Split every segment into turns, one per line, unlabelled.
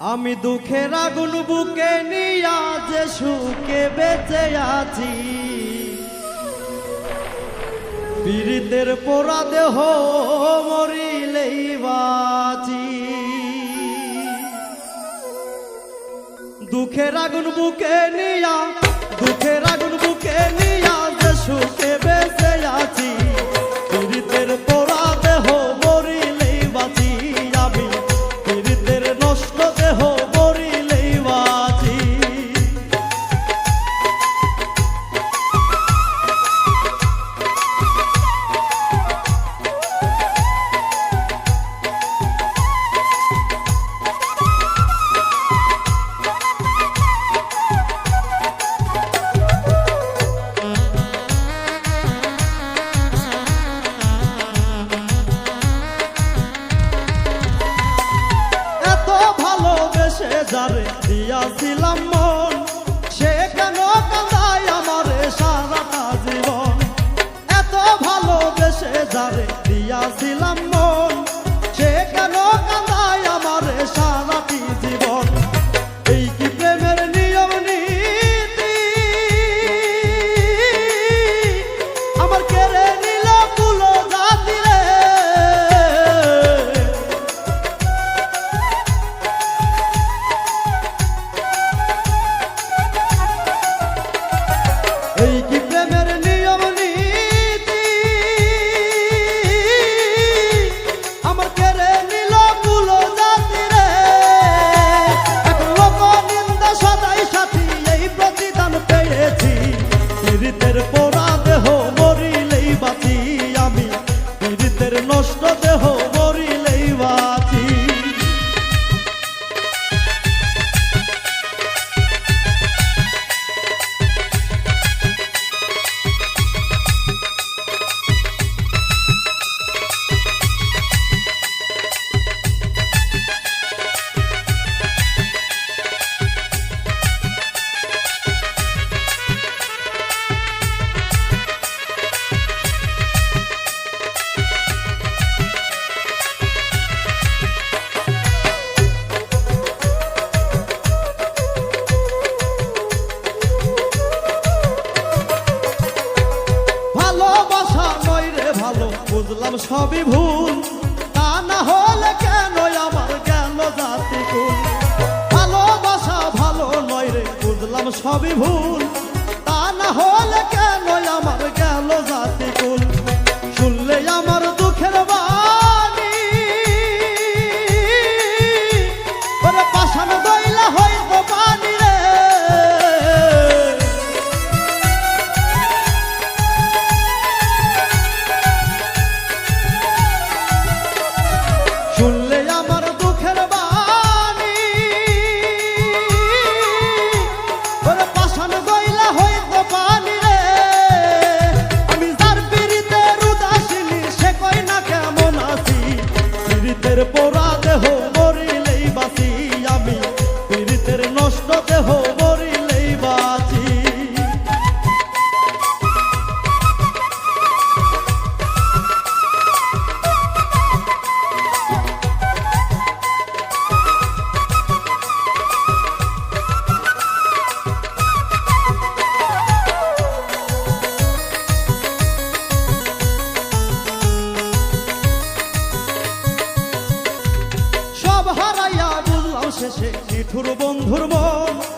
আমি দুঃখের আগুন বুকে নিয়া যে সুখে বেঁচে আছি। পীড়িতের পোড়া দেহ মরিলেই বাজি দুঃখের আগুন বুকে নিয়া, দুঃখের আগুন বুকে নিয়া সে যারে দিয়াছিলাম মন। সে কেন কান্দায় আমার সারাটা জীবন? এত ভালোবেসে যারে দিয়া तेरे को বললাম সবই ভুল। তা না হলে কেন আমার কেন জাতি ভালোবাসা ভালো নয় রে, বুঝলাম সবই ভুল। শেষে নিঠুর বন্ধুর মন।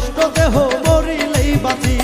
কষ্ট দেহ মরিলেই বাঁচি।